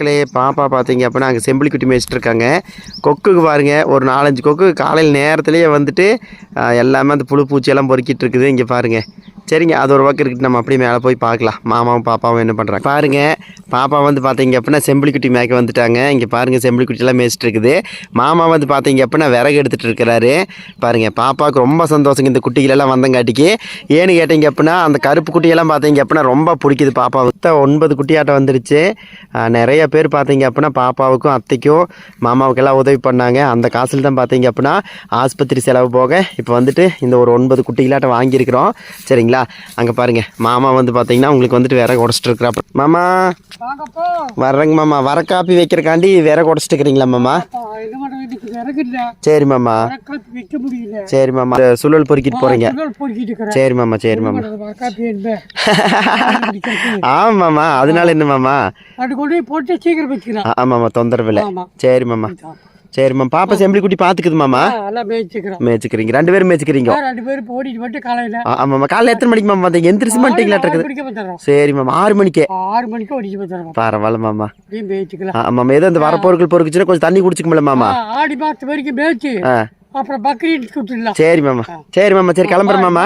மக்களே பாப்பா பார்த்தீங்க அப்படின்னா அங்கே செம்பிளி குட்டி மேய்ச்சிட்டு இருக்காங்க கொக்குக்கு பாருங்க ஒரு நாலஞ்சு கொக்கு காலையில் நேரத்துலேயே வந்துட்டு எல்லாமே அந்த புழு பூச்சியெல்லாம் பொறுக்கிட்டு இருக்குது இங்கே பாருங்கள் சரிங்க அது ஒரு பக்கம் இருக்குது நம்ம அப்படியே மேலே போய் பார்க்கலாம். மாமாவும் பாப்பாவும் என்ன பண்ணுறாங்க பாருங்க பாப்பா வந்து பார்த்தீங்க அப்படின்னா செம்பிளிக்குட்டி மேய்க்க வந்துட்டாங்க. இங்கே பாருங்க செம்பிளிக்குட்டிலாம் குட்டியெல்லாம் மேய்ச்சிட்டு இருக்குது. மாமா வந்து பார்த்தீங்க அப்படின்னா விறகு எடுத்துகிட்டு இருக்கிறாரு. பாருங்கள் பாப்பாவுக்கு ரொம்ப சந்தோஷங்க. இந்த குட்டிகளெல்லாம் வந்தங்காட்டிக்கு. ஏன்னு கேட்டீங்க அப்படின்னா அந்த கருப்பு குட்டியெல்லாம் பார்த்தீங்க அப்படின்னா ரொம்ப பிடிக்குது பாப்பா. மொத்தம் ஒன்பது குட்டியாட்டம் வந்துருச்சு. நிறைய பேர் பார்த்தீங்க அப்படின்னா பாப்பாவுக்கும் அத்தைக்கும் மாமாவுக்கெல்லாம் உதவி பண்ணாங்க. அந்த காசில் தான் பார்த்தீங்க அப்படின்னா ஆஸ்பத்திரி செலவு போக. இப்போ வந்துட்டு இந்த ஒரு ஒன்பது குட்டிகளாட்டம் வாங்கியிருக்கிறோம். சரிங்களா? அங்கே பாருங்க. மாமா வந்து பார்த்தீங்கன்னா உங்களுக்கு வந்துட்டு விறகு உடச்சிட்டு இருக்கிறாப்ப மாமா! வர்றேங்க மாமா. வர காப்பி வைக்கிறக்காண்டி விறகு உடச்சிட்டு இருக்கிறீங்களா மாமா? சரி மாமா. சரி மாமா. சுழல் பொறுக்கிட்டு போகிறீங்க இருக்கிறேன். சரி மாமா சரி மாமா. ஆமாம்மா அதனால என்ன மாமா? அது கொண்டு போய் போட்டு சீக்கிரம் வச்சுக்கலாம் ஆ- ஆமாம்மா தொந்தரவு இல்லை. சரி மாமா. சரி மாமா பாப்பா செம்பிளி குட்டி பார்த்துக்குது மாமா. எல்லாம் மேய்ச்சிக்கிறோம். மேய்ச்சிக்கிறீங்க. ரெண்டு பேரும் மேய்ச்சிக்கிறீங்க. ரெண்டு பேரும் ஓடிட்டு மட்டும் காலையில். ஆமாம்மா காலைல எத்தனை மணிக்கு மாமா? வந்தீங்க? எந்திரிச்சு மாட்டீங்களா இருக்குது சரி மாமா. ஆறு மணிக்கே. ஆறு மணிக்கு ஓடிட்டு வந்துடுறோம். பரவாயில்ல மாமா. மேய்ச்சிக்கலாம். ஆ, ஆமாம்மா ஏதோ இந்த வரப்பொருட்கள் பொறுக்குச்சுன்னா கொஞ்சம் தண்ணி குடிச்சுக்கல மாமா. ஆடி மாதத்து வரைக்கும் மேய்ச்சி. அப்புறம் பக்ரீட் சரி மாமா. சரி மாமா. சரி கிளம்புறேன் மாமா.